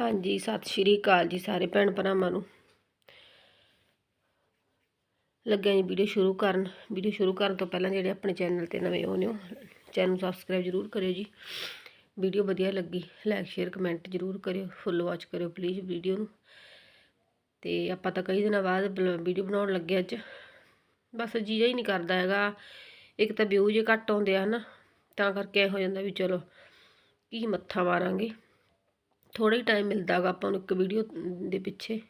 ਹਾਂਜੀ, ਸਤਿ ਸ਼੍ਰੀ ਅਕਾਲ ਜੀ ਸਾਰੇ ਭੈਣ ਭਰਾਵਾਂ ਨੂੰ। ਲੱਗਿਆ ਜੀ ਵੀਡੀਓ ਸ਼ੁਰੂ ਕਰਨ। ਵੀਡੀਓ ਸ਼ੁਰੂ ਕਰਨ ਤੋਂ ਪਹਿਲਾਂ ਜਿਹੜੇ ਆਪਣੇ ਚੈਨਲ ਤੇ ਨਵੇਂ ਆਉਂਦੇ ਹੋ ਚੈਨਲ ਨੂੰ ਸਬਸਕ੍ਰਾਈਬ ਜਰੂਰ ਕਰਿਓ ਜੀ। ਵੀਡੀਓ ਵਧੀਆ ਲੱਗੀ ਲਾਈਕ ਸ਼ੇਅਰ ਕਮੈਂਟ ਜਰੂਰ ਕਰਿਓ ਫੁੱਲ ਵਾਚ ਕਰਿਓ ਪਲੀਜ਼ ਵੀਡੀਓ ਨੂੰ। ਤੇ ਆਪਾਂ ਤਾਂ ਕਈ ਦਿਨਾਂ ਬਾਅਦ ਵੀਡੀਓ ਬਣਾਉਣ ਲੱਗੇ ਅੱਜ। ਬਸ ਜੀਜਾ ਹੀ ਨਹੀਂ ਕਰਦਾ ਹੈਗਾ। ਇੱਕ ਤਾਂ ਵਿਊ ਜੇ ਘੱਟ ਆਉਂਦੇ ਆ ਹਨਾ, ਤਾਂ ਕਰਕੇ ਇਹ ਹੋ ਜਾਂਦਾ ਵੀ ਚਲੋ, ਕੀ ਮੱਥਾ ਮਾਰਾਂਗੇ। ਥੋੜ੍ਹਾ ਹੀ ਟਾਈਮ ਮਿਲਦਾ ਮਿਲਦਾਗਾ ਆਪਾਂ ਨੂੰ ਇੱਕ ਵੀਡੀਓ ਦੇ ਪਿੱਛੇ।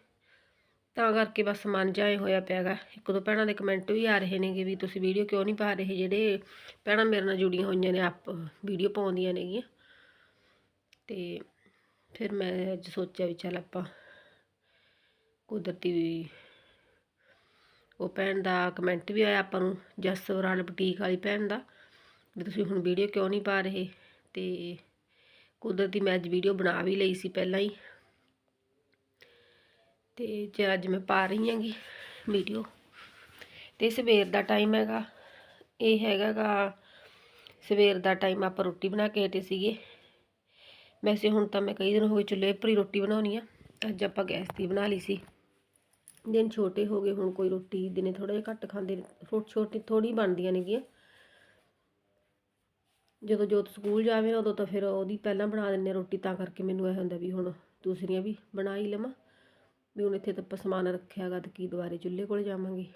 ਤਾਂ ਕਰਕੇ ਬਸ ਮਨ ਜਾਏ ਹੋਇਆ ਪਿਆਗਾ ਇੱਕ ਦੋ ਭੈਣਾਂ ਦੇ ਕਮੈਂਟ ਵੀ ਆ ਰਹੇ ਨੇਗੇ ਵੀ ਤੁਸੀਂ ਵੀਡੀਓ ਕਿਉਂ ਨਹੀਂ ਪਾ ਰਹੇ? ਜਿਹੜੇ ਭੈਣਾਂ ਮੇਰੇ ਨਾਲ ਜੁੜੀਆਂ ਹੋਈਆਂ ਨੇ, ਆਪ ਵੀਡੀਓ ਪਾਉਂਦੀਆਂ ਨੇਗੀਆਂ। ਤੇ ਫਿਰ ਮੈਂ ਅੱਜ ਸੋਚਿਆ ਵੀ ਚੱਲ ਆਪਾਂ ਕੁਦਰਤੀ ਵੀ ਉਹ ਭੈਣ ਦਾ ਕਮੈਂਟ ਵੀ ਆਇਆ ਆਪਾਂ ਨੂੰ, ਜਸ ਵਰਾਲ ਬੁਟੀਕ ਵਾਲੀ ਭੈਣ ਦਾ, ਵੀ ਤੁਸੀਂ ਹੁਣ ਵੀਡੀਓ ਕਿਉਂ ਨਹੀਂ ਪਾ ਰਹੇ? ਤੇ ਕੁਦਰਤੀ ਮੈਂ ਅੱਜ ਵੀਡੀਓ ਬਣਾ ਵੀ ਲਈ ਸੀ ਪਹਿਲਾਂ ਹੀ। ਤੇ ਜੇ ਅੱਜ ਮੈਂ ਪਾ ਰਹੀ ਹਾਂਗੀ ਵੀਡੀਓ ਤੇ ਸਵੇਰ ਦਾ ਟਾਈਮ ਹੈਗਾ, ਇਹ ਹੈਗਾਗਾ ਸਵੇਰ ਦਾ ਟਾਈਮ ਆਪਾਂ ਰੋਟੀ ਬਣਾ ਕੇ ਹਟੇ ਸੀਗੇ। ਵੈਸੇ ਹੁਣ ਤਾਂ ਮੈਂ ਕਈ ਦਿਨ ਹੋ ਗਏ ਚੁੱਲ੍ਹੇ ਉੱਪਰ ਹੀ ਰੋਟੀ ਬਣਾਉਣੀ ਆ, ਅੱਜ ਆਪਾਂ ਗੈਸ ਦੀ ਬਣਾ ਲਈ ਸੀ। ਦਿਨ ਛੋਟੇ ਹੋ ਗਏ, ਹੁਣ ਕੋਈ ਰੋਟੀ ਦਿਨੇ ਥੋੜਾ ਜਿਹਾ ਘੱਟ ਖਾਂਦੇ ਨੇ ਛੋਟੀ ਥੋੜੀ ਬਣਦੀਆਂ ਨੇਗੀਆਂ। ਜਦੋਂ ਜੋਤ ਸਕੂਲ ਜਾਵੇ ਉਦੋਂ ਤਾਂ ਫਿਰ ਉਹਦੀ ਪਹਿਲਾਂ ਬਣਾ ਦਿੰਨੇ ਰੋਟੀ ਤਾਂ ਕਰਕੇ ਮੈਨੂੰ ਇਹ ਹੁੰਦਾ ਵੀ ਹੁਣ ਦੂਸਰੀਆਂ ਵੀ ਬਣਾ ਹੀ ਲਵਾਂ। ਵੀ ਹੁਣ ਇੱਥੇ ਤਾਂ ਆਪਾਂ ਸਮਾਨ ਰੱਖਿਆ ਗਾ ਤੇ ਕੀ ਦੁਬਾਰੇ ਚੁੱਲ੍ਹੇ ਕੋਲ ਜਾਵਾਂਗੇ।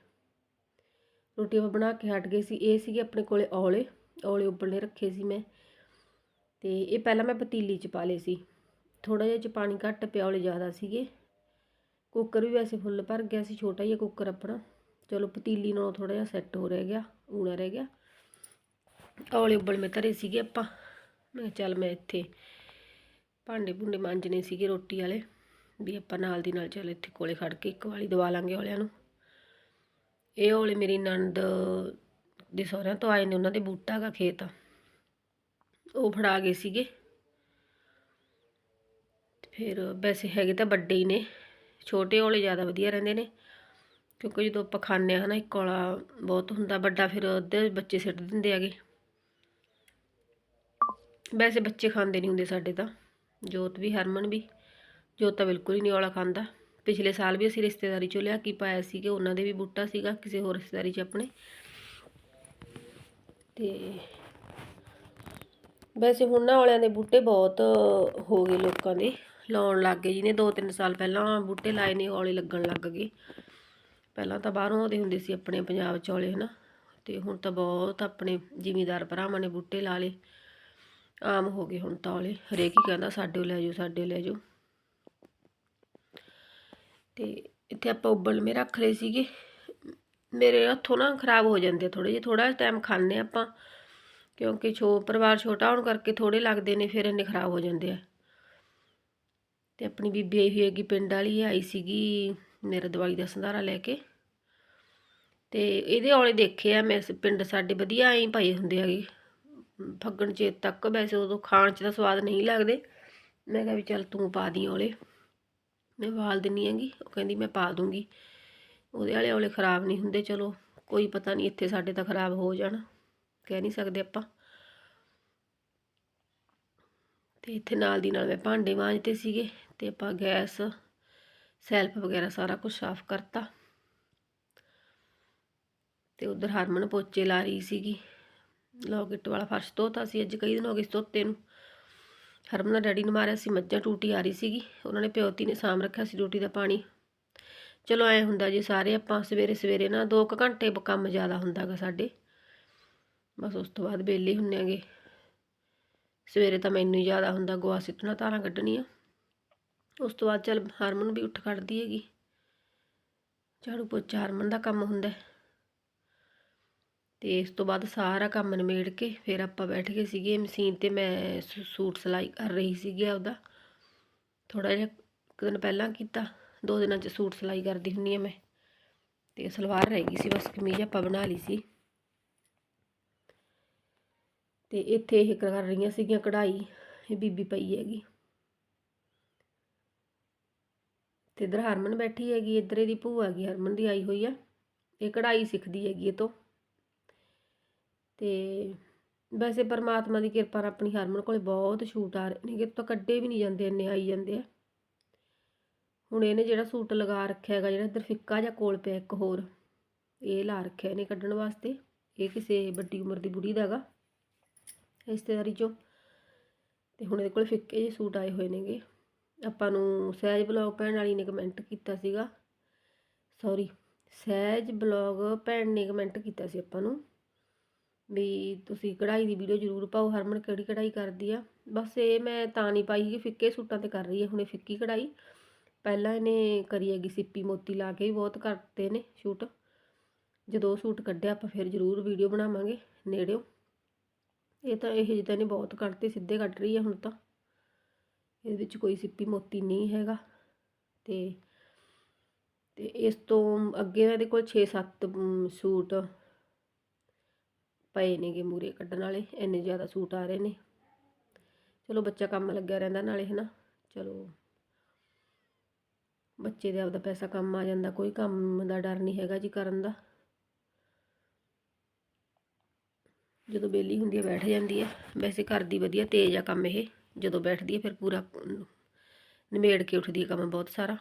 ਰੋਟੀ ਆਪਾਂ ਬਣਾ ਕੇ ਹਟ ਗਏ ਸੀ, ਇਹ ਸੀਗੇ ਆਪਣੇ ਕੋਲੇ ਔਲੇ ਔਲੇ ਉੱਬਲਨੇ ਰੱਖੇ ਸੀ ਮੈਂ। ਤੇ ਇਹ ਪਹਿਲਾਂ ਮੈਂ ਪਤੀਲੀ 'ਚ ਪਾ ਲਏ ਸੀ। ਥੋੜਾ ਜਿਹਾ ਚ ਪਾਣੀ ਘੱਟ ਪਿਆ, ਔਲੇ ਜ਼ਿਆਦਾ ਸੀਗੇ। ਕੁੱਕਰ ਵੀ ਵੈਸੇ ਫੁੱਲ ਭਰ ਗਿਆ ਸੀ, ਛੋਟਾ ਜਿਹਾ ਕੁੱਕਰ ਆਪਣਾ। ਚਲੋ ਪਤੀਲੀ ਨਾਲੋਂ ਥੋੜਾ ਜਿਹਾ ਸੈੱਟ ਹੋ ਰਹਿ ਗਿਆ ਊਣਾ ਰਹਿ ਗਿਆ। ਔਲੇ ਉਬਲ ਮੇ ਧਰੇ ਸੀਗੇ ਆਪਾਂ। ਮੈਂ ਚੱਲ ਮੈਂ ਇੱਥੇ ਭਾਂਡੇ ਭੁੰਡੇ ਮਾਂਜਣੇ ਸੀਗੇ ਰੋਟੀ ਵਾਲੇ, ਵੀ ਆਪਾਂ ਨਾਲ ਦੀ ਨਾਲ ਚੱਲ ਇੱਥੇ ਕੋਲੇ ਖੜ ਕੇ ਇੱਕ ਵਾਲੀ ਦਵਾ ਲਾਂਗੇ ਔਲਿਆਂ ਨੂੰ। ਇਹ ਔਲੇ ਮੇਰੀ ਨਣਦ ਦੇ ਸਹੁਰਿਆਂ ਤੋਂ ਆਏ ਨੇ, ਉਹਨਾਂ ਦੇ ਬੂਟਾ ਦਾ ਖੇਤ। ਉਹ ਫੜਾ ਗਏ ਸੀਗੇ। ਫਿਰ ਵੈਸੇ ਹੈਗੇ ਤਾਂ ਵੱਡੇ ਹੀ ਨੇ, ਛੋਟੇ ਔਲੇ ਜ਼ਿਆਦਾ ਵਧੀਆ ਰਹਿੰਦੇ ਨੇ, ਕਿਉਂਕਿ ਜਦੋਂ ਆਪਾਂ ਖਾਂਦੇ ਆ ਹਨਾ ਇੱਕ ਔਲਾ ਬਹੁਤ ਹੁੰਦਾ, ਵੱਡਾ ਫਿਰ ਅੱਧੇ ਬੱਚੇ ਸਿੱਟ ਦਿੰਦੇ ਹੈਗੇ। ਵੈਸੇ ਬੱਚੇ ਖਾਂਦੇ ਨਹੀਂ ਹੁੰਦੇ ਸਾਡੇ ਤਾਂ, ਜੋਤ ਵੀ, ਹਰਮਨ ਵੀ, ਜੋਤ ਤਾਂ ਬਿਲਕੁਲ ਹੀ ਨਹੀਂ ਔਲਾ ਖਾਂਦਾ। ਪਿਛਲੇ ਸਾਲ ਵੀ ਅਸੀਂ ਰਿਸ਼ਤੇਦਾਰੀ ਚੋਂ ਲਿਆ ਕੇ ਪਾਇਆ ਸੀ ਕਿ ਉਹਨਾਂ ਦੇ ਵੀ ਬੂਟਾ ਸੀਗਾ, ਕਿਸੇ ਹੋਰ ਰਿਸ਼ਤੇਦਾਰੀ 'ਚ ਆਪਣੇ। ਤੇ ਵੈਸੇ ਹੁਣ ਨਾ ਔਲਿਆਂ ਦੇ ਬੂਟੇ ਬਹੁਤ ਹੋ ਗਏ ਲੋਕਾਂ ਦੇ, ਲਾਉਣ ਲੱਗ ਗਏ ਜਿਹਨੇ 2-3 ਸਾਲ ਪਹਿਲਾਂ ਬੂਟੇ ਲਾਏ ਨੇ ਔਲੇ ਲੱਗਣ ਲੱਗ ਗਏ। ਪਹਿਲਾਂ ਤਾਂ ਬਾਹਰੋਂ ਆਉਂਦੇ ਹੁੰਦੇ ਸੀ ਆਪਣੇ ਪੰਜਾਬ ਚ ਔਲੇ ਹਨਾ। ਤੇ ਹੁਣ ਤਾਂ ਬਹੁਤ ਆਪਣੇ ਜ਼ਿਮੀਦਾਰ ਭਰਾਵਾਂ ਨੇ ਬੂਟੇ ਲਾ ਲਏ। ਆਮ ਹੋ ਗਏ ਹੁਣ ਤਾਂ ਔਲੇ ਹਰੇਕ ਹੀ ਕਹਿੰਦਾ ਸਾਡੇ ਲੈ ਜਾਓ, ਸਾਡੇ ਲੈ ਜਾਓ। ਤੇ ਇੱਥੇ ਆਪਾਂ ਉਬਲ ਮੇ ਰੱਖ ਲਏ ਸੀਗੇ। ਮੇਰੇ ਹੱਥੋਂ ਨਾ ਖਰਾਬ ਹੋ ਜਾਂਦੇ ਥੋੜੇ ਜਿਹਾ ਥੋੜਾ ਟਾਈਮ ਖਾਣੇ ਆਪਾਂ। ਕਿਉਂਕਿ ਛੋ, ਪਰਿਵਾਰ ਛੋਟਾ ਹੋਣ ਕਰਕੇ ਥੋੜੇ ਲੱਗਦੇ ਨੇ, ਫਿਰ ਇੰਨੇ ਖਰਾਬ ਹੋ ਜਾਂਦੇ ਆ। ਤੇ ਆਪਣੀ ਬੀਬੀ ਆਈ ਹੋਈ ਹੈਗੀ, ਪਿੰਡ ਵਾਲੀ ਆਈ ਸੀਗੀ ਮੇਰੇ ਦਵਾਈ ਦਾ ਸੰਧਾਰਾ ਲੈ ਕੇ। ਤੇ ਇਹਦੇ ਔਲੇ ਦੇਖੇ ਆ ਮੈਂ, ਪਿੰਡ ਸਾਡੇ ਵਧੀਆ ਐਂ ਪਏ ਹੁੰਦੇ ਹੈਗੇ। ਫੱਗਣ ਚੇਤ ਤੱਕ, ਵੈਸੇ ਉਦੋਂ ਖਾਣ 'ਚ ਤਾਂ ਸਵਾਦ ਨਹੀਂ ਲੱਗਦੇ। ਮੈਂ ਕਿਹਾ ਵੀ ਚੱਲ ਤੂੰ ਪਾ ਦੀ ਔਲੇ। ਮੈਂ ਵਾਲ ਦਿੰਨੀ ਹੈਗੀ, ਉਹ ਕਹਿੰਦੀ ਮੈਂ ਪਾ ਦੂੰਗੀ। ਉਹਦੇ ਵਾਲੇ ਔਲੇ ਖਰਾਬ ਨਹੀਂ ਹੁੰਦੇ, ਚਲੋ ਕੋਈ ਪਤਾ ਨਹੀਂ, ਇੱਥੇ ਸਾਡੇ ਤਾਂ ਖਰਾਬ ਹੋ ਜਾਣ। ਕਹਿ ਨਹੀਂ ਸਕਦੇ ਆਪਾਂ। ਤੇ ਇੱਥੇ ਨਾਲ ਦੀ ਨਾਲ ਮੈਂ ਭਾਂਡੇ ਮਾਂਜਦੇ ਸੀਗੇ ਤੇ ਆਪਾਂ ਗੈਸ, ਸੈਲਫ ਵਗੈਰਾ ਸਾਰਾ ਕੁਝ ਸਾਫ਼ ਕਰਤਾ। ਤੇ ਉਧਰ ਹਰਮਨ ਪੋਚੇ ਲਾ ਰਹੀ ਸੀਗੀ। ਲਓ ਲੋਕਟ ਵਾਲਾ ਫਰਸ਼ ਧੋਤਾ ਸੀ, ਅੱਜ ਕਈ ਦਿਨ ਹੋ ਗਏ ਧੋਤੇ ਨੂੰ। ਹਰਮਨ ਦਾ ਡੈਡੀ ਨੂੰ ਮਾਰਿਆ ਸੀ, ਮੱਝਾਂ ਟੂਟੀ ਆ ਰਹੀ ਸੀਗੀ। ਉਹਨਾਂ ਨੇ ਪਿਓਤੀ ਨੇ ਸਾਮ ਰੱਖਿਆ ਸੀ ਟੂਟੀ ਦਾ ਪਾਣੀ। ਚਲੋ ਐ ਹੁੰਦਾ ਜੀ ਸਾਰੇ ਆਪਾਂ ਸਵੇਰੇ ਸਵੇਰੇ ਨਾ 2 ਘੰਟੇ ਕੰਮ ਜ਼ਿਆਦਾ ਹੁੰਦਾਗਾ ਸਾਡੇ। ਬਸ ਉਸ ਤੋਂ ਬਾਅਦ ਬੇਲੇ ਹੁੰਨੇ ਆਗੇ। ਸਵੇਰੇ ਤਾਂ ਮੈਨੂੰ ਹੀ ਜ਼ਿਆਦਾ ਹੁੰਦਾ ਗੋਆ ਸਿੱਟਣਾ, ਤਾਰਾਂ ਕੱਢਣੀਆਂ। ਉਸ ਤੋਂ ਬਾਅਦ ਚੱਲ ਹਰਮਨ ਵੀ ਉੱਠ ਖੜਦੀ ਹੈਗੀ। ਝਾੜੂ ਪੋਚਾ ਹਰਮਨ ਦਾ ਕੰਮ ਹੁੰਦਾ। ਤੇ ਇਸ ਤੋਂ ਬਾਅਦ ਸਾਰਾ ਕੰਮ ਨਿਮੇੜ ਕੇ ਫਿਰ ਆਪਾਂ ਬੈਠ ਗਏ ਸੀਗੇ ਮਸ਼ੀਨ ਤੇ ਮੈਂ ਸੂਟ ਸਿਲਾਈ ਕਰ ਰਹੀ ਸੀਗੀ ਆਪਦਾ। ਥੋੜਾ ਜਿਹਾ ਇੱਕ ਦਿਨ ਪਹਿਲਾਂ ਕੀਤਾ, ਦੋ ਦਿਨਾਂ 'ਚ ਸੂਟ ਸਿਲਾਈ ਕਰਦੀ ਹੁੰਨੀ ਆ ਮੈਂ। ਤੇ ਸਲਵਾਰ ਰਹਿ ਗਈ ਸੀ ਬਸ ਕਮੀਜ਼ ਆਪਾਂ ਬਣਾ ਲਈ ਸੀ। ਤੇ ਇੱਥੇ ਇਹ ਕਰ ਰਹੀਆਂ ਸੀਗੀਆਂ ਕਢਾਈ, ਇਹ ਬੀਬੀ ਪਈ ਹੈਗੀ। ਤੇ ਇਧਰ ਹਰਮਨ ਬੈਠੀ ਹੈਗੀ, ਇਧਰ ਇਹਦੀ ਭੂਆ ਹੈਗੀ, ਹਰਮਨ ਦੀ ਆਈ ਹੋਈ ਆ। ਇਹ ਕਢਾਈ ਸਿੱਖਦੀ ਹੈਗੀ ਇਹ ਤੋਂ। ਤੇ ਵੈਸੇ ਪਰਮਾਤਮਾ ਦੀ ਕਿਰਪਾ ਨਾਲ ਆਪਣੀ ਹਰਮਨ ਕੋਲੇ ਬਹੁਤ ਸੂਟ ਆ ਰਹੇ ਨੇ, ਕਿ ਤਾਂ ਕੱਢੇ ਵੀ ਨਹੀਂ ਜਾਂਦੇ, ਇੰਨੇ ਆਈ ਜਾਂਦੇ ਆ। ਹੁਣ ਇਹਨੇ ਜਿਹੜਾ ਸੂਟ ਲਗਾ ਰੱਖਿਆ ਹੈਗਾ, ਜਿਹੜਾ ਇੱਧਰ ਫਿੱਕਾ ਜਾਂ ਕੋਲ ਪਿਆ ਇੱਕ ਹੋਰ, ਇਹ ਲਾ ਰੱਖਿਆ ਇਹਨੇ ਕੱਢਣ ਵਾਸਤੇ, ਇਹ ਕਿਸੇ ਵੱਡੀ ਉਮਰ ਦੀ ਬੁੜੀ ਦਾ ਹੈਗਾ, ਰਿਸ਼ਤੇਦਾਰੀ ਚੋਂ। ਤੇ ਹੁਣ ਇਹਦੇ ਕੋਲ ਫਿੱਕੇ ਜਿਹੇ ਸੂਟ ਆਏ ਹੋਏ ਨੇਗੇ। ਆਪਾਂ ਨੂੰ ਸਹਿਜ ਬਲੌਗ ਭੈਣ ਵਾਲੀ ਨੇ ਕਮੈਂਟ ਕੀਤਾ ਸੀਗਾ। ਸੌਰੀ ਸਹਿਜ ਬਲੌਗ ਭੈਣ ਨੇ ਕਮੈਂਟ ਕੀਤਾ ਸੀ ਆਪਾਂ ਨੂੰ। ਵੀ ਤੁਸੀਂ ਕਢਾਈ ਦੀ ਵੀਡੀਓ ਜ਼ਰੂਰ ਪਾਓ, ਹਰਮਨ ਕਿਹੜੀ ਕਢਾਈ ਕਰਦੀ ਆ। ਬਸ ਇਹ ਮੈਂ ਤਾਂ ਨਹੀਂ ਪਾਈ ਕਿ ਫਿੱਕੇ ਸੂਟਾਂ ਤੇ ਕਰ ਰਹੀ ਹੈ ਹੁਣੇ ਫਿੱਕੀ ਕਢਾਈ। ਪਹਿਲਾਂ ਇਹਨੇ ਕਰੀ ਹੈਗੀ ਸਿੱਪੀ ਮੋਤੀ ਲਾ ਕੇ ਵੀ ਬਹੁਤ ਕਰਤੇ ਨੇ ਸ਼ੂਟ। ਜਦੋਂ ਸੂਟ ਕੱਢਿਆ ਆਪਾਂ ਫਿਰ ਜ਼ਰੂਰ ਵੀਡੀਓ ਬਣਾਵਾਂਗੇ, ਨੇੜਿਓ। ਇਹ ਤਾਂ ਇਹ ਜਿੱਦਾਂ ਨੇ ਬਹੁਤ ਕੱਢਤੇ ਸਿੱਧੇ ਕੱਢ ਰਹੀ ਹੈ ਹੁਣ ਤਾਂ। ਇਹਦੇ ਵਿੱਚ ਕੋਈ ਸਿੱਪੀ ਮੋਤੀ ਨਹੀਂ ਹੈਗਾ। ਤੇ ਤੇ ਇਸ ਤੋਂ ਅੱਗੇ ਇਹਦੇ ਕੋਲ 6-7 ਸੂਟ ਪਏ ਨੇਗੇ ਮੂਰੇ ਕੱਢਣ ਵਾਲੇ, ਇੰਨੇ ਜ਼ਿਆਦਾ ਸੂਟ ਆ ਰਹੇ ਨੇ। ਚਲੋ ਬੱਚਾ ਕੰਮ ਲੱਗਿਆ ਰਹਿੰਦਾ ਨਾਲੇ, ਹਨਾ। ਚਲੋ। ਬੱਚੇ ਦੇ ਆਪਦਾ ਪੈਸਾ ਕੰਮ ਆ ਜਾਂਦਾ, ਕੋਈ ਕੰਮ ਦਾ ਡਰ ਨਹੀਂ ਹੈਗਾ ਜੀ ਕਰਨ ਦਾ। ਜਦੋਂ ਬੇਲੀ ਹੁੰਦੀ ਹੈ ਬੈਠ ਜਾਂਦੀ ਹੈ ਵੈਸੇ ਕਰਦੀ ਵਧੀਆ ਤੇਜ਼ ਆ ਕੰਮ ਇਹ। ਜਦੋਂ ਬੈਠਦੀ ਹੈ ਫਿਰ ਪੂਰਾ ਨਿਮੇੜ ਕੇ ਉੱਠਦੀ ਹੈ ਕੰਮ ਬਹੁਤ ਸਾਰਾ।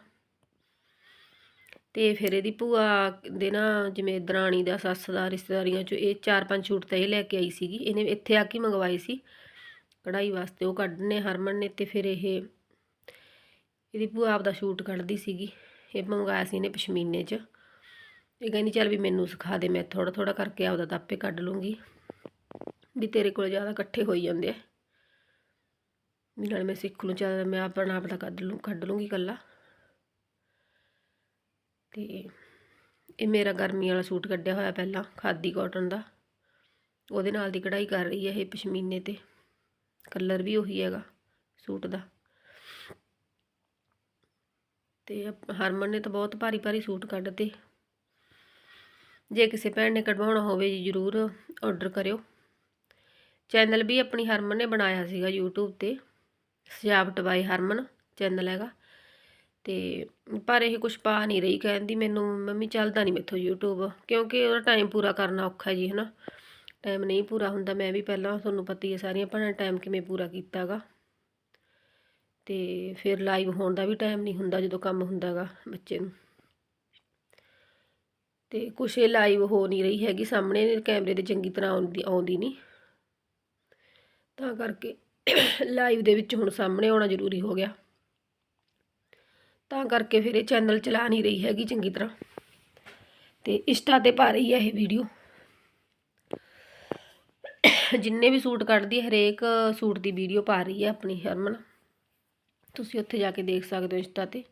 ਤੇ ਫਿਰ ਇਹਦੀ ਭੂਆ ਦੇ ਨਾ ਜਿਵੇਂ ਦਰਾਣੀ ਦਾ ਸੱਸ ਦਾ ਰਿਸ਼ਤੇਦਾਰੀਆਂ ਚੋਂ ਇਹ ਚਾਰ ਪੰਜ ਸੂਟ ਤਾਂ ਇਹ ਲੈ ਕੇ ਆਈ ਸੀਗੀ, ਇਹਨੇ ਇੱਥੇ ਆ ਕੇ ਮੰਗਵਾਏ ਸੀ। ਕਢਾਈ ਵਾਸਤੇ ਉਹ ਕੱਢਨੇ ਹਰਮਨ ਨੇ ਤੇ ਫਿਰ ਇਹ, ਇਹਦੀ ਭੂਆ ਆਪਦਾ ਸੂਟ ਕੱਢਦੀ ਸੀਗੀ, ਇਹ ਮੰਗਵਾਇਆ ਸੀ ਇਹਨੇ ਪਸ਼ਮੀਨੇ 'ਚ। ਇਹ ਕਹਿੰਦੀ ਚੱਲ ਵੀ ਮੈਨੂੰ ਸਿਖਾ ਦੇ, ਮੈਂ ਥੋੜਾ ਥੋੜਾ ਕਰਕੇ ਆਪਦਾ ਤਾਂ ਆਪੇ ਕੱਢ ਲੂੰਗੀ, ਵੀ ਤੇਰੇ ਕੋਲ ਜ਼ਿਆਦਾ ਇਕੱਠੇ ਹੋਈ ਜਾਂਦੇ ਆ। ਵੀ ਨਾਲ ਮੈਂ ਸਿੱਖ ਲੂੰ, ਚੱਲ ਮੈਂ ਆਪਣਾ ਆਪ ਦਾ ਕੱਢ ਲੂੰ, ਕੱਢ ਲੂੰਗੀ ਇਕੱਲਾ। ਤੇ ਇਹ ਮੇਰਾ ਗਰਮੀ ਵਾਲਾ ਸੂਟ ਕੱਢਿਆ ਹੋਇਆ ਪਹਿਲਾਂ, ਖਾਦੀ ਕਾਟਨ ਦਾ। ਉਹਦੇ ਨਾਲ ਦੀ ਕਢਾਈ ਕਰ ਰਹੀ ਹੈ ਇਹ ਪਸ਼ਮੀਨੇ ਤੇ। ਕਲਰ ਵੀ ਉਹੀ ਹੈਗਾ ਸੂਟ ਦਾ। ਤੇ ਹਰਮਨ ਨੇ ਤਾਂ ਬਹੁਤ ਭਾਰੀ ਭਾਰੀ ਸੂਟ ਕੱਢਤੇ। ਜੇ ਕਿਸੇ ਭੈਣ ਨੇ ਕਢਵਾਉਣਾ ਹੋਵੇ ਜੀ, ਜ਼ਰੂਰ ਆਰਡਰ ਕਰਿਓ। ਚੈਨਲ ਵੀ ਆਪਣੀ ਹਰਮਨ ਨੇ ਬਣਾਇਆ ਸੀਗਾ YouTube ਤੇ। ਸਜਾਵਟ ਬਾਈ ਹਰਮਨ ਚੈਨਲ ਹੈਗਾ। ਤੇ ਪਰ ਇਹ ਕੁਝ ਪਾ ਨਹੀਂ ਰਹੀ ਕਹਿੰਦੀ ਮੈਨੂੰ, ਮੰਮੀ ਚੱਲਦਾ ਨਹੀਂ ਮੇਥੋਂ YouTube ਕਿਉਂਕਿ ਉਹਦਾ ਟਾਈਮ ਪੂਰਾ ਕਰਨਾ ਔਖਾ ਜੀ, ਹਨਾ? ਟਾਈਮ ਨਹੀਂ ਪੂਰਾ ਹੁੰਦਾ, ਮੈਂ ਵੀ ਪਹਿਲਾਂ ਤੁਹਾਨੂੰ ਪਤਾ ਹੀ ਹੈ ਸਾਰੀਆਂ ਭੈਣਾਂ ਟਾਈਮ ਕਿਵੇਂ ਪੂਰਾ ਕੀਤਾਗਾ। ਤੇ ਫਿਰ ਲਾਈਵ ਹੋਣ ਦਾ ਵੀ ਟਾਈਮ ਨਹੀਂ ਹੁੰਦਾ ਜਦੋਂ ਕੰਮ ਹੁੰਦਾਗਾ ਬੱਚੇ ਨੂੰ। ਤੇ ਕੁਛ ਇਹ ਲਾਈਵ ਹੋ ਨਹੀਂ ਰਹੀ ਹੈਗੀ, ਸਾਹਮਣੇ ਕੈਮਰੇ ਦੇ ਚੰਗੀ ਤਰ੍ਹਾਂ ਆਉਂਦੀ ਆਉਂਦੀ ਨਹੀਂ। ਤਾਂ ਕਰਕੇ ਲਾਈਵ ਦੇ ਵਿੱਚ ਹੁਣ ਸਾਹਮਣੇ ਆਉਣਾ ਜ਼ਰੂਰੀ ਹੋ ਗਿਆ। ਤਾਂ ਕਰਕੇ ਫਿਰ ਇਹ ਚੈਨਲ ਚਲਾ ਨਹੀਂ ਰਹੀ ਹੈਗੀ ਚੰਗੀ ਤਰ੍ਹਾਂ। ਤੇ ਇੰਸਟਾ ਤੇ ਪਾ ਰਹੀ ਹੈ ਇਹ ਵੀਡੀਓ ਜਿੰਨੇ ਵੀ ਸੂਟ ਕੱਢਦੀ ਹਰੇਕ ਸੂਟ ਦੀ ਵੀਡੀਓ ਪਾ ਰਹੀ ਹੈ ਆਪਣੀ ਹਰਮਨ। ਤੁਸੀਂ ਉੱਥੇ ਜਾ ਕੇ ਦੇਖ ਸਕਦੇ ਹੋ ਇੰਸਟਾ ਤੇ।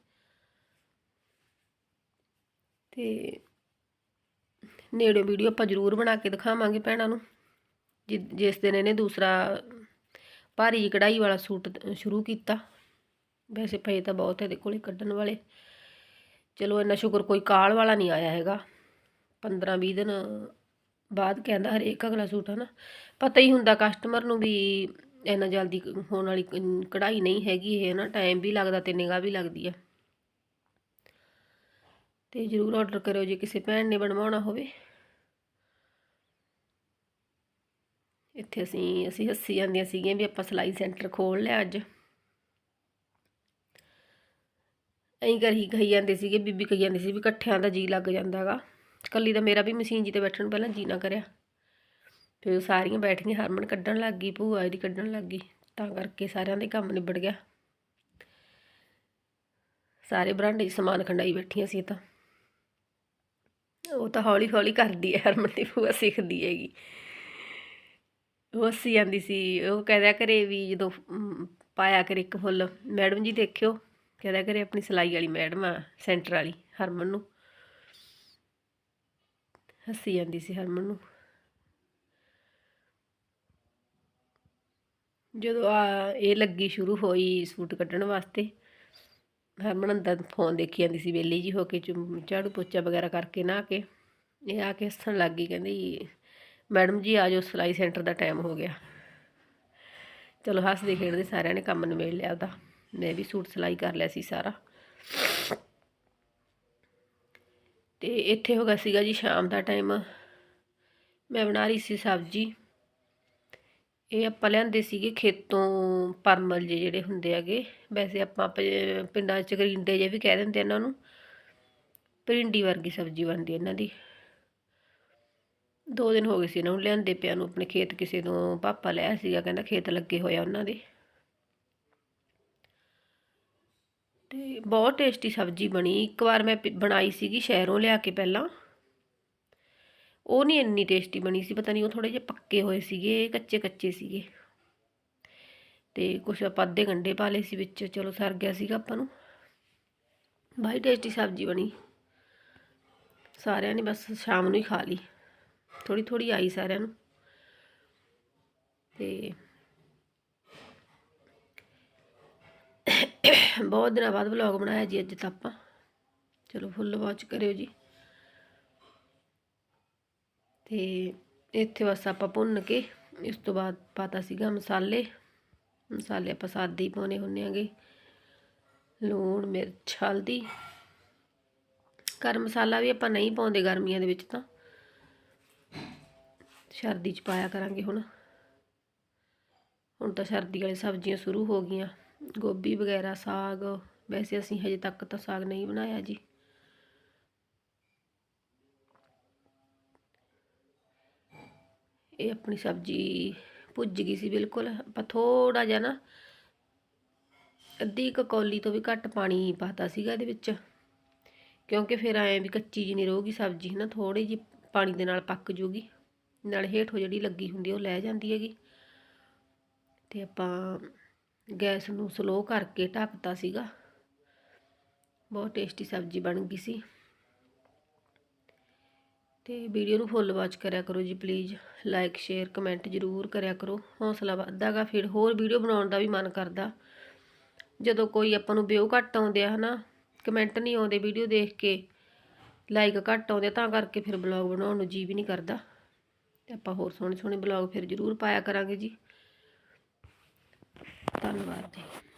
ਤੇ ਨੇੜੇ ਵੀਡੀਓ ਆਪਾਂ ਜ਼ਰੂਰ ਬਣਾ ਕੇ ਦਿਖਾਵਾਂਗੇ ਭੈਣਾਂ ਨੂੰ। ਜਿਸ ਦਿਨ ਇਹਨੇ ਦੂਸਰਾ ਭਾਰੀ ਕਢਾਈ ਵਾਲਾ ਸੂਟ ਸ਼ੁਰੂ ਕੀਤਾ। ਵੈਸੇ ਪਏ ਤਾਂ ਬਹੁਤ ਇਹਦੇ ਕੋਲੇ ਕੱਢਣ ਵਾਲੇ। ਚਲੋ ਇੰਨਾ ਸ਼ੁਕਰ ਕੋਈ ਕਾਲ ਵਾਲਾ ਨਹੀਂ ਆਇਆ ਹੈਗਾ। 15 20 ਦਿਨ ਬਾਅਦ ਕਹਿੰਦਾ ਹਰੇਕ ਅਗਲਾ ਸੂਟ, ਹਨਾ। ਪਤਾ ਹੀ ਹੁੰਦਾ ਕਸਟਮਰ ਨੂੰ ਵੀ ਇੰਨਾ ਜਲਦੀ ਹੋਣ ਵਾਲੀ ਕਢਾਈ ਨਹੀਂ ਹੈਗੀ ਇਹ ਨਾ ਟਾਈਮ ਵੀ ਲੱਗਦਾ ਤੇ ਨਿਗਾਹ ਵੀ ਲੱਗਦੀ ਆ। ਤੇ ਜਰੂਰ ਆਰਡਰ ਕਰਿਓ ਜੇ ਕਿਸੇ ਭੈਣ ਨੇ ਬਣਵਾਉਣਾ ਹੋਵੇ। ਇੱਥੇ ਅਸੀਂ ਅਸੀਂ ਹੱਸੀ ਜਾਂਦੀਆਂ ਸੀਗੀਆਂ ਵੀ ਆਪਾਂ ਸਲਾਈ ਸੈਂਟਰ ਖੋਲ ਲਿਆ ਅੱਜ। ਐਂ ਕਰੀ ਕਹੀ ਜਾਂਦੇ ਸੀਗੇ, ਬੀਬੀ ਕਹੀ ਜਾਂਦੀ ਸੀ ਵੀ ਇਕੱਠਿਆਂ ਦਾ ਜੀ ਲੱਗ ਜਾਂਦਾ ਜਾਂਦਾਗਾ ਇਕੱਲੀ ਦਾ ਮੇਰਾ ਵੀ ਮਸ਼ੀਨ ਜੀ ਤੇ ਬੈਠਣ ਨੂੰ ਪਹਿਲਾਂ ਜੀ ਨਾ ਕਰਿਆ। ਫਿਰ ਉਹ ਸਾਰੀਆਂ ਬੈਠ ਗਈਆਂ ਹਰਮਨ ਕੱਢਣ ਲੱਗ ਗਈ, ਭੂਆ ਇਹਦੀ ਕੱਢਣ ਲੱਗ ਗਈ। ਤਾਂ ਕਰਕੇ ਸਾਰਿਆਂ ਦੇ ਕੰਮ ਨਿਬੜ ਗਿਆ। ਸਾਰੇ ਬਰਾਂਡੇ 'ਚ ਸਮਾਨ ਖੰਡਾਈ ਬੈਠੀਆਂ ਸੀ ਤਾਂ। ਉਹ ਤਾਂ ਹੌਲੀ ਹੌਲੀ ਕਰਦੀ ਹੈ, ਹਰਮਨ ਦੀ ਭੂਆ ਸਿੱਖਦੀ ਹੈਗੀ। ਉਹ ਹੱਸੀ ਜਾਂਦੀ ਸੀ, ਉਹ ਕਹਿ ਦਿਆ ਕਰੇ ਵੀ ਜਦੋਂ ਪਾਇਆ ਕਰੇ ਇੱਕ ਫੁੱਲ। ਮੈਡਮ ਜੀ ਦੇਖਿਓ ਕਹਿਦਾ ਕਰੇ ਆਪਣੀ ਸਲਾਈ ਵਾਲੀ ਮੈਡਮ ਆ, ਸੈਂਟਰ ਵਾਲੀ, ਹਰਮਨ ਨੂੰ। ਹੱਸੀ ਜਾਂਦੀ ਸੀ ਹਰਮਨ ਨੂੰ। ਜਦੋਂ ਆ, ਇਹ ਲੱਗੀ ਸ਼ੁਰੂ ਹੋਈ ਸੂਟ ਕੱਢਣ ਵਾਸਤੇ, ਹਰਮਨ ਅੰਦਰ ਫੋਨ ਦੇਖੀ ਜਾਂਦੀ ਸੀ ਵੇਲੀ ਜੀ ਹੋ ਕੇ ਝਾੜੂ ਪੋਚਾ ਵਗੈਰਾ ਕਰਕੇ ਨਾ ਕੇ। ਇਹ ਆ ਕੇ ਹੱਸਣ ਲੱਗ ਗਈ, ਕਹਿੰਦੀ, ਮੈਡਮ ਜੀ, ਆ ਜਾਓ, ਸਿਲਾਈ ਸੈਂਟਰ ਦਾ ਟਾਈਮ ਹੋ ਗਿਆ। ਚਲੋ, ਹੱਸਦੇ ਖੇਡਦੇ ਸਾਰਿਆਂ ਨੇ ਕੰਮ ਨਿਬੇੜ ਲਿਆ ਉਹਦਾ। ਮੈਂ ਵੀ ਸੂਟ ਸਿਲਾਈ ਕਰ ਲਿਆ ਸੀ ਸਾਰਾ। ਤੇ ਇੱਥੇ ਹੋ ਗਿਆ ਸੀਗਾ ਜੀ ਸ਼ਾਮ ਦਾ ਟਾਈਮ ਮੈਂ ਬਣਾ ਰਹੀ ਸੀ ਸਬਜ਼ੀ। ਇਹ ਆਪਾਂ ਲਿਆਂਦੇ ਸੀਗੇ ਖੇਤੋਂ ਪਰਮਲ ਜੇ ਜਿਹੜੇ ਹੁੰਦੇ ਹੈਗੇ। ਵੈਸੇ ਆਪਾਂ ਪ- ਪਿੰਡਾਂ 'ਚ ਗਰਿੰਡੇ ਜੇ ਵੀ ਕਹਿ ਦਿੰਦੇ ਇਹਨਾਂ ਨੂੰ। ਭਿੰਡੀ ਵਰਗੀ ਸਬਜ਼ੀ ਬਣਦੀ ਇਹਨਾਂ ਦੀ। ਦੋ ਦਿਨ ਹੋ ਗਏ ਸੀ ਇਹਨਾਂ ਨੂੰ ਲਿਆਂਦੇ ਪਿਆ ਨੂੰ। ਆਪਣੇ ਖੇਤ ਕਿਸੇ ਤੋਂ ਪਾਪਾ ਲਿਆ ਸੀਗਾ, ਕਹਿੰਦਾ ਖੇਤ ਲੱਗੇ ਹੋਇਆ ਉਹਨਾਂ ਦੇ। ਤੇ ਬਹੁਤ ਟੇਸਟੀ ਸਬਜ਼ੀ ਬਣੀ। ਇੱਕ ਵਾਰ ਮੈਂ ਪ- ਬਣਾਈ ਸੀਗੀ ਸ਼ਹਿਰੋਂ ਲਿਆ ਕੇ ਪਹਿਲਾਂ। ਉਹ ਨਹੀਂ ਇੰਨੀ ਟੇਸਟੀ ਬਣੀ ਸੀ, ਪਤਾ ਨਹੀਂ ਉਹ ਥੋੜੇ ਜਿਹੇ ਪੱਕੇ ਹੋਏ ਸੀਗੇ, ਕੱਚੇ ਕੱਚੇ ਸੀਗੇ। ਤੇ ਕੁਛ ਆਪਾਂ ਅੱਧੇ ਗੰਡੇ ਪਾ ਲਏ ਸੀ ਵਿੱਚ, ਚਲੋ ਸਰ ਗਿਆ ਸੀਗਾ ਆਪਾਂ ਨੂੰ। ਬਾਈ ਟੇਸਟੀ ਸਬਜ਼ੀ ਬਣੀ। ਸਾਰਿਆਂ ਨੇ ਬਸ ਸ਼ਾਮ ਨੂੰ ਹੀ ਖਾ ਲਈ। ਥੋੜੀ ਥੋੜੀ ਆਈ ਸਾਰਿਆਂ ਨੂੰ। ਤੇ ਬਹੁਤ ਦਿਨਾਂ ਬਾਅਦ ਵਲੌਗ ਬਣਾਇਆ ਜੀ ਅੱਜ ਤਾਂ ਆਪਾਂ। ਚਲੋ ਫੁੱਲ ਵਾਚ ਕਰਿਓ ਜੀ। ਤੇ ਇੱਥੇ ਬਸ ਆਪਾਂ ਭੁੰਨ ਕੇ, ਇਸ ਤੋਂ ਬਾਅਦ ਪਾਤਾ ਸੀਗਾ ਮਸਾਲੇ। ਮਸਾਲੇ ਆਪਾਂ ਸਾਦੇ ਹੀ ਪਾਉਣੇ ਹੁੰਦੇ ਆਂਗੇ। ਲੂਣ, ਮਿਰਚ, ਹਲਦੀ। ਗਰਮ ਮਸਾਲਾ ਵੀ ਆਪਾਂ ਨਹੀਂ ਪਾਉਂਦੇ ਗਰਮੀਆਂ ਦੇ ਵਿੱਚ ਤਾਂ। ਸਰਦੀ 'ਚ ਪਾਇਆ ਕਰਾਂਗੇ ਹੁਣ। ਹੁਣ ਤਾਂ ਸਰਦੀ ਵਾਲੀ ਸਬਜ਼ੀਆਂ ਸ਼ੁਰੂ ਹੋ ਗਈਆਂ। ਗੋਭੀ ਵਗੈਰਾ, ਸਾਗ, ਵੈਸੇ ਅਸੀਂ ਹਜੇ ਤੱਕ ਤਾਂ ਸਾਗ ਨਹੀਂ ਬਣਾਇਆ ਜੀ। ਇਹ ਆਪਣੀ ਸਬਜ਼ੀ ਭੁੱਜ ਗਈ ਸੀ ਬਿਲਕੁਲ। ਆਪਾਂ ਥੋੜਾ ਜਿਹਾ ਨਾ ਅੱਧੀ ਕੌਲੀ ਤੋਂ ਵੀ ਘੱਟ ਪਾਣੀ ਪਾਤਾ ਸੀਗਾ ਇਹਦੇ ਵਿੱਚ। ਕਿਉਂਕਿ ਫਿਰ ਐ ਵੀ ਕੱਚੀ ਜਿਹੀ ਨਹੀਂ ਰਹੂਗੀ ਸਬਜ਼ੀ ਨਾ ਥੋੜੀ ਜਿਹੀ ਪਾਣੀ ਦੇ ਨਾਲ ਪੱਕ ਜੂਗੀ। ਨਾਲ ਹੇਠੋਂ ਜਿਹੜੀ ਲੱਗੀ ਹੁੰਦੀ ਉਹ ਲੈ ਜਾਂਦੀ ਹੈਗੀ। ਤੇ ਆਪਾਂ ਗੈਸ ਨੂੰ ਸਲੋ ਕਰਕੇ ਢੱਕਤਾ ਸੀਗਾ। ਬਹੁਤ ਟੇਸਟੀ ਸਬਜ਼ੀ ਬਣ ਗਈ ਸੀ। ਤੇ ਵੀਡੀਓ ਨੂੰ ਫੁੱਲ ਵਾਚ ਕਰਿਆ ਕਰੋ ਜੀ ਪਲੀਜ਼ ਲਾਈਕ ਸ਼ੇਅਰ ਕਮੈਂਟ ਜ਼ਰੂਰ ਕਰਿਆ ਕਰੋ। ਹੌਸਲਾ ਵੱਧਦਾਗਾ, ਫਿਰ ਹੋਰ ਵੀਡੀਓ ਬਣਾਉਣ ਦਾ ਵੀ ਮਨ ਕਰਦਾ। ਜਦੋਂ ਕੋਈ ਆਪਾਂ ਨੂੰ ਵਿਊ ਘੱਟ ਆਉਂਦੇ ਆ, ਹਨਾ ਕਮੈਂਟ ਨਹੀਂ ਆਉਂਦੇ ਵੀਡੀਓ ਦੇਖ ਕੇ ਲਾਈਕ ਘੱਟ ਆਉਂਦੇ ਤਾਂ ਕਰਕੇ ਫਿਰ ਬਲੌਗ ਬਣਾਉਣ ਨੂੰ ਜੀ ਵੀ ਨਹੀਂ ਕਰਦਾ। ਤੇ ਆਪਾਂ ਹੋਰ ਸੋਹਣੇ ਸੋਹਣੇ ਬਲੌਗ ਫਿਰ ਜ਼ਰੂਰ ਪਾਇਆ ਕਰਾਂਗੇ ਜੀ। ਧੰਨਵਾਦ ਜੀ।